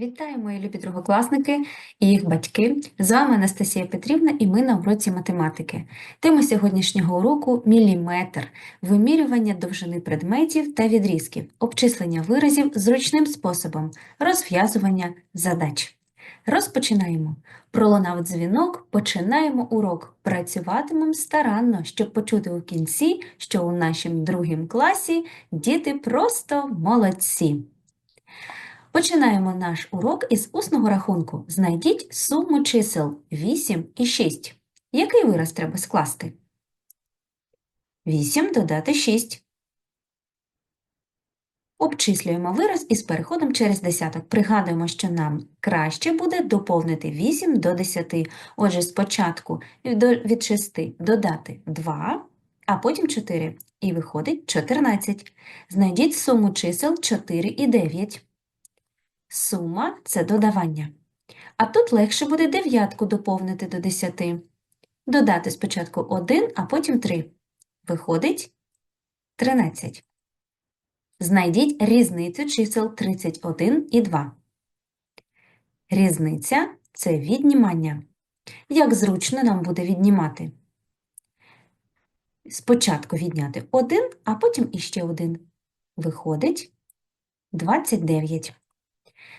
Вітаю, мої любі другокласники і їх батьки. З вами Анастасія Петрівна і ми на уроці математики. Тема сьогоднішнього уроку міліметр, вимірювання довжини предметів та відрізків, обчислення виразів зручним способом, розв'язування задач. Розпочинаємо. Пролунав дзвінок, починаємо урок. Працюватимемо старанно, щоб почути у кінці, що у нашому другому класі діти просто молодці. Починаємо наш урок із усного рахунку. Знайдіть суму чисел 8 і 6. Який вираз треба скласти? 8 додати 6. Обчислюємо вираз із переходом через десяток. Пригадуємо, що нам краще буде доповнити 8 до 10. Отже, спочатку від 6 додати 2, а потім 4. І виходить 14. Знайдіть суму чисел 4 і 9. Сума – це додавання. А тут легше буде дев'ятку доповнити до 10. Додати спочатку 1, а потім 3. Виходить 13. Знайдіть різницю чисел 31 і 2. Різниця – це віднімання. Як зручно нам буде віднімати? Спочатку відняти 1, а потім іще 1. Виходить 29.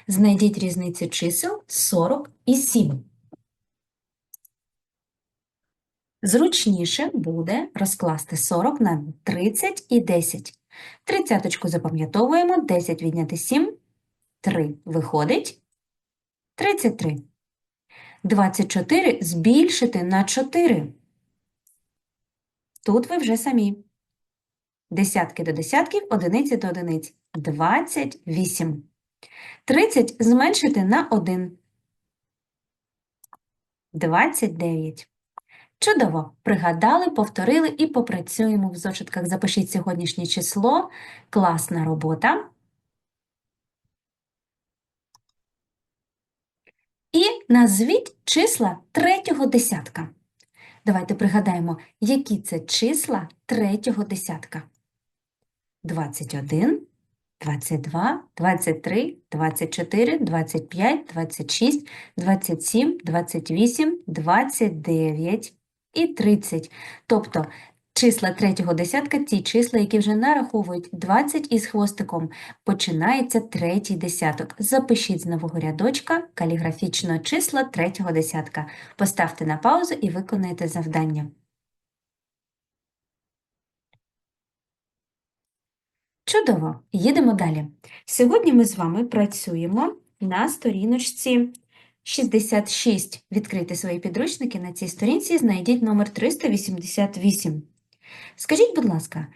Знайдіть різницю чисел 40 і 7. Зручніше буде розкласти 40 на 30 і 10. Тридцяточку запам'ятовуємо, 10 відняти 7, 3. Виходить 33. 24 збільшити на 4. Тут ви вже самі. Десятки до десятків, одиниці до одиниць. 28. 30 зменшити на 1. 29. Чудово! Пригадали, повторили і попрацюємо в зошитках. Запишіть сьогоднішнє число. Класна робота. І назвіть числа третього десятка. Давайте пригадаємо, які це числа третього десятка. 21, 22, 23, 24, 25, 26, 27, 28, 29 і 30. Тобто числа третього десятка – ті числа, які вже нараховують 20 із хвостиком. Починається третій десяток. Запишіть з нового рядочка каліграфічно числа третього десятка. Поставте на паузу і виконайте завдання. Чудово! Їдемо далі. Сьогодні ми з вами працюємо на сторіночці 66. Відкрийте свої підручники на цій сторінці знайдіть номер 388. Скажіть, будь ласка,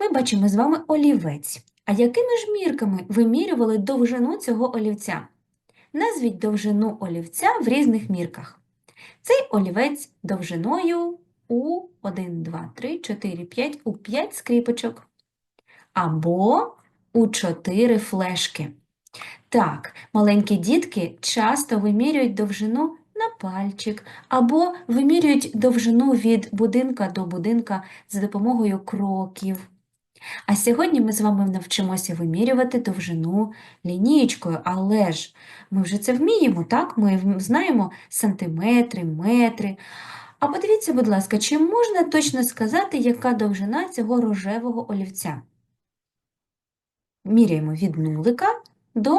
ми бачимо з вами олівець. А якими ж мірками вимірювали довжину цього олівця? Назвіть довжину олівця в різних мірках. Цей олівець довжиною у 1, 2, 3, 4, 5, у 5 скріпочок або у 4 флешки. Так, маленькі дітки часто вимірюють довжину на пальчик або вимірюють довжину від будинка до будинка за допомогою кроків. А сьогодні ми з вами навчимося вимірювати довжину лінієчкою, але ж ми вже це вміємо, так? Ми знаємо сантиметри, метри. А подивіться, будь ласка, чи можна точно сказати, яка довжина цього рожевого олівця? Міряємо від нулика до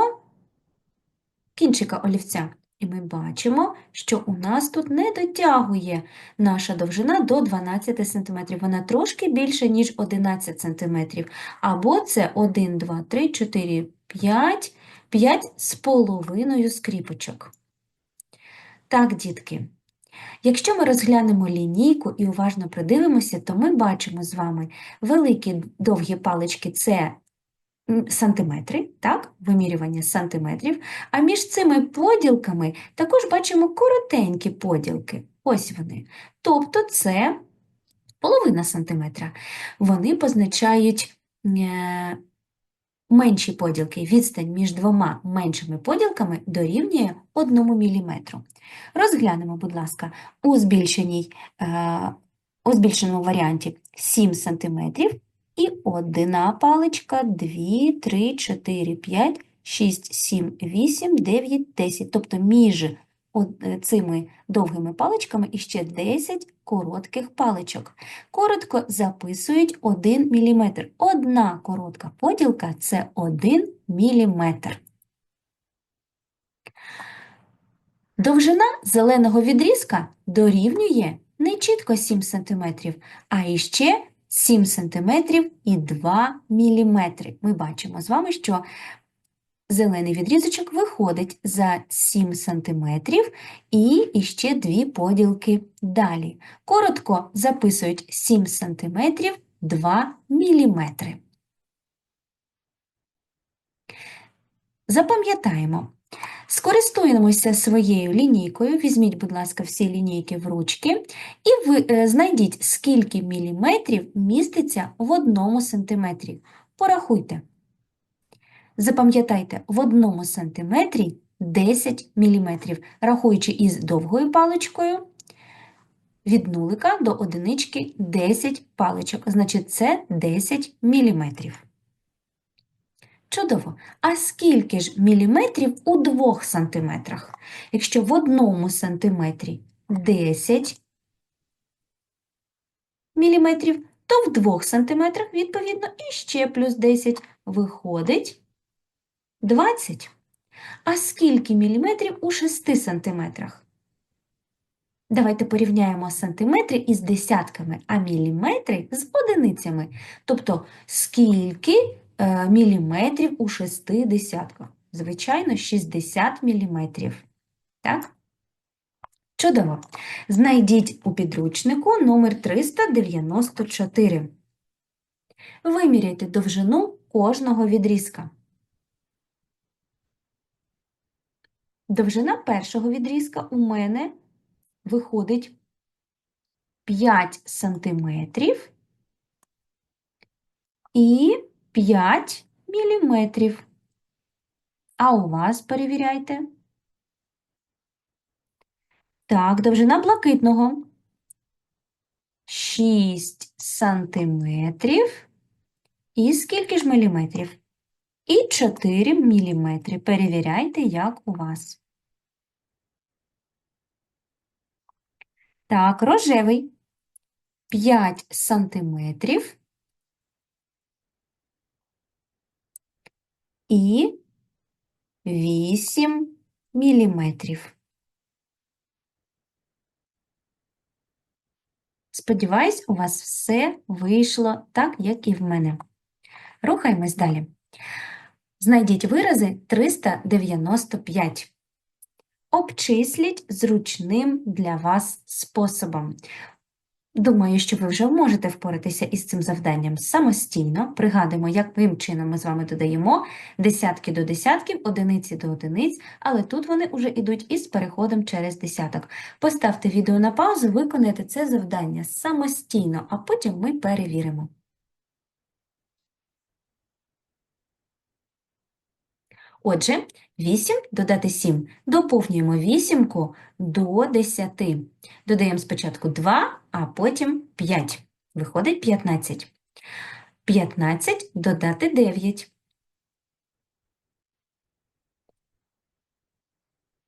кінчика олівця. І ми бачимо, що у нас тут не дотягує наша довжина до 12 см. Вона трошки більше, ніж 11 см. Або це 1, 2, 3, 4, 5, 5 з половиною скріпочок. Так, дітки, якщо ми розглянемо лінійку і уважно придивимося, то ми бачимо з вами великі довгі палички – це сантиметри, так, вимірювання сантиметрів, а між цими поділками також бачимо коротенькі поділки. Ось вони. Тобто це половина сантиметра. Вони позначають е, менші поділки. Відстань між двома меншими поділками дорівнює 1 мм. Розглянемо, будь ласка, у, збільшеній, е, у збільшеному варіанті 7 см і одна паличка, 2, 3, 4, 5, 6, 7, 8, 9, 10. Тобто між цими довгими паличками іще 10 коротких паличок. Коротко записують 1 мм. Одна коротка поділка – це 1 мм. Довжина зеленого відрізка дорівнює не чітко 7 см, а іще 7 см і 2 мм. Ми бачимо з вами, що зелений відрізочок виходить за 7 см і іще дві поділки далі. Коротко записують 7 см 2 мм. Запам'ятаємо, Скористуємося своєю лінійкою. Візьміть, будь ласка, всі лінійки в ручки і ви е, знайдіть, скільки міліметрів міститься в одному сантиметрі. Порахуйте. Запам'ятайте, в одному сантиметрі 10 міліметрів, рахуючи із довгою паличкою від нулика до одинички 10 паличок. Значить, це 10 міліметрів. Чудово. А скільки ж міліметрів у двох сантиметрах? Якщо в одному сантиметрі 10 міліметрів, то в двох сантиметрах, відповідно, іще плюс 10 виходить 20. А скільки міліметрів у 6 сантиметрах? Давайте порівняємо сантиметри із десятками, а міліметри з одиницями. Тобто, скільки міліметрів у шести десятках? Звичайно, 60 міліметрів. Так? Чудово. Знайдіть у підручнику номер 394. Виміряйте довжину кожного відрізка. Довжина першого відрізка у мене виходить 5 сантиметрів і 5 міліметрів. А у вас перевіряйте. Так, довжина блакитного 6 сантиметрів і скільки ж міліметрів? І 4 міліметри. Перевіряйте, як у вас. Так, рожевий 5 сантиметрів і 8 міліметрів. Сподіваюсь, у вас все вийшло так, як і в мене. Рухаємось далі. Знайдіть вирази 395. Обчисліть зручним для вас способом. Думаю, що ви вже можете впоратися із цим завданням самостійно. Пригадуємо, яким чином ми з вами додаємо десятки до десятків, одиниці до одиниць, але тут вони вже йдуть із переходом через десяток. Поставте відео на паузу, виконайте це завдання самостійно, а потім ми перевіримо. Отже, 8 додати 7. Доповнюємо вісімку до 10. Додаємо спочатку 2, а потім 5. Виходить 15. 15 додати 9.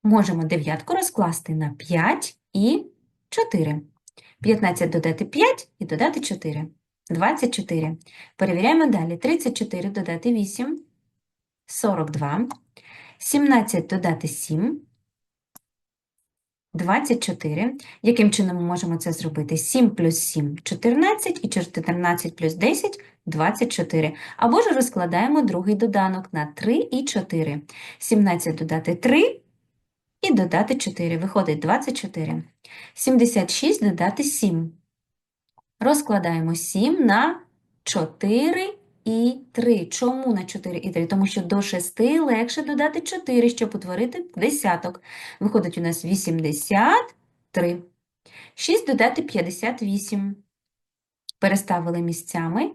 Можемо дев'ятку розкласти на 5 і 4. 15 додати 5 і додати 4. 24. Перевіряємо далі. 34 додати 8. 42. 17 додати 7. 24. Яким чином ми можемо це зробити? 7 плюс 7 – 14, і 14 плюс 10 – 24. Або ж розкладаємо другий доданок на 3 і 4. 17 додати 3 і додати 4. Виходить 24. 76 додати 7. Розкладаємо 7 на 4 і 3. Чому на 4 і 3? Тому що до 6 легше додати 4, щоб утворити десяток. Виходить у нас 83. 6 додати 58. Переставили місцями.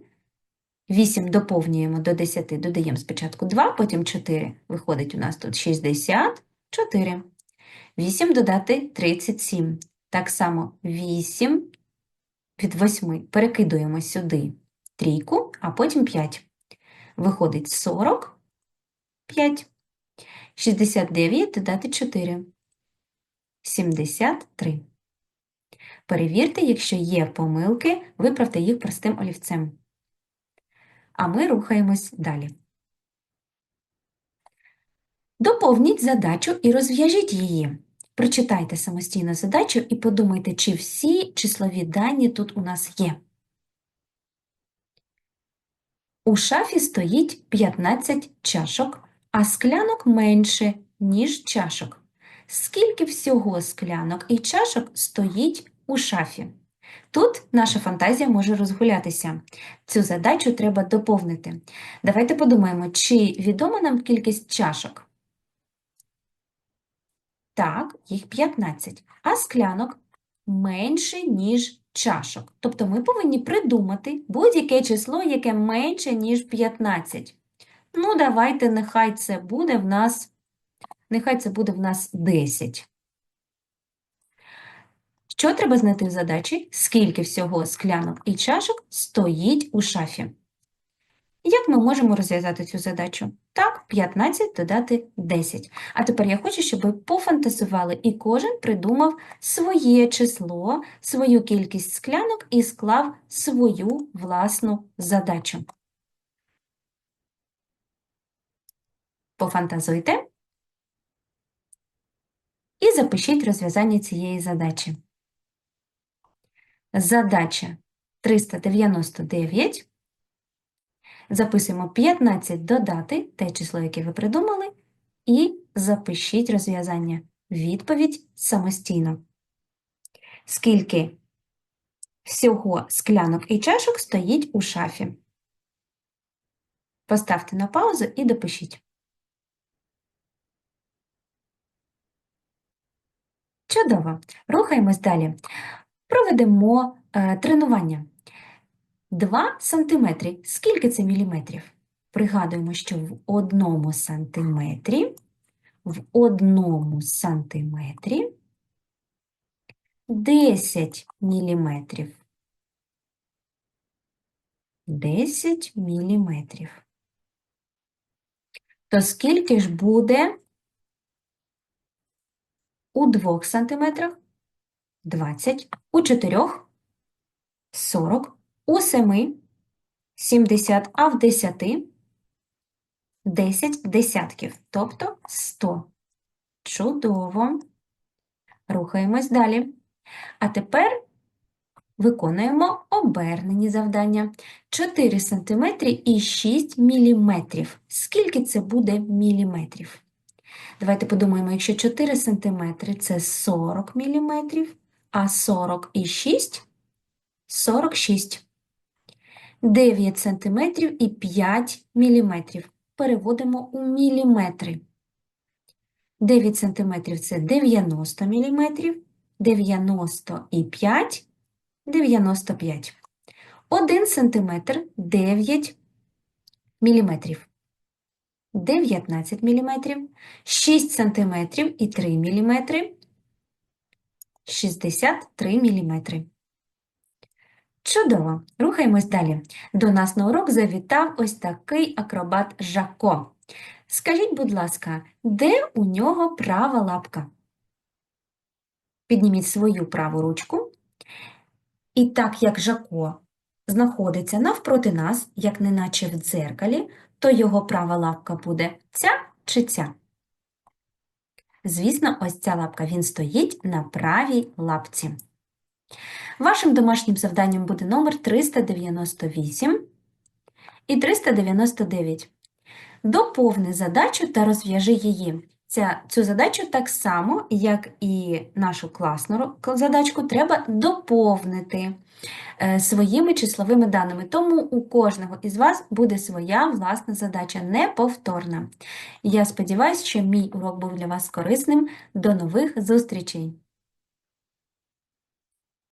8 доповнюємо до 10, додаємо спочатку 2, потім 4. Виходить у нас тут 64. 8 додати 37. Так само 8 від 8 перекидуємо сюди трійку, а потім 5. Виходить 45. 69 додати 4. 73. Перевірте, якщо є помилки, виправте їх простим олівцем. А ми рухаємось далі. Доповніть задачу і розв'яжіть її. Прочитайте самостійно задачу і подумайте, чи всі числові дані тут у нас є. У шафі стоїть 15 чашок, а склянок менше, ніж чашок. Скільки всього склянок і чашок стоїть у шафі? Тут наша фантазія може розгулятися. Цю задачу треба доповнити. Давайте подумаємо, чи відома нам кількість чашок? Так, їх 15, а склянок менше, ніж чашок. Тобто ми повинні придумати будь-яке число, яке менше, ніж 15. Ну, давайте, нехай це буде в нас, нехай це буде в нас 10. Що треба знайти в задачі? Скільки всього склянок і чашок стоїть у шафі? Як ми можемо розв'язати цю задачу? Так, 15 додати 10. А тепер я хочу, щоб ви пофантазували і кожен придумав своє число, свою кількість склянок і склав свою власну задачу. Пофантазуйте і запишіть розв'язання цієї задачі. Задача 399. Записуємо 15 додати те число, яке ви придумали, і запишіть розв'язання. Відповідь самостійно. Скільки всього склянок і чашок стоїть у шафі? Поставте на паузу і допишіть. Чудово. Рухаємось далі. Проведемо е, тренування. 2 сантиметри. Скільки це міліметрів? Пригадуємо, що в одному сантиметрі, в одному сантиметрі 10 міліметрів. 10 міліметрів. То скільки ж буде у 2 сантиметрах? 20, у 4 – 40, у 7 – 70, а в 10 – 10 десятків, тобто 100. Чудово. Рухаємось далі. А тепер виконуємо обернені завдання. 4 см і 6 мм. Скільки це буде міліметрів? Давайте подумаємо, якщо 4 см – це 40 мм, а 40 і 6 – 46. 9 см і 5 мм. Переводимо у міліметри. 9 см – це 90 мм, 90 і 5 – 95. 1 см – 9 мм. 19 мм, 6 см і 3 мм, 63 мм. Чудово! Рухаємось далі. До нас на урок завітав ось такий акробат Жако. Скажіть, будь ласка, де у нього права лапка? Підніміть свою праву ручку. І так як Жако знаходиться навпроти нас, як неначе в дзеркалі, то його права лапка буде ця чи ця? Звісно, ось ця лапка, він стоїть на правій лапці. Вашим домашнім завданням буде номер 398 і 399. Доповни задачу та розв'яжи її. Ця, Цю задачу так само, як і нашу класну задачку, треба доповнити е, своїми числовими даними. Тому у кожного із вас буде своя власна задача, неповторна. Я сподіваюся, що мій урок був для вас корисним. До нових зустрічей!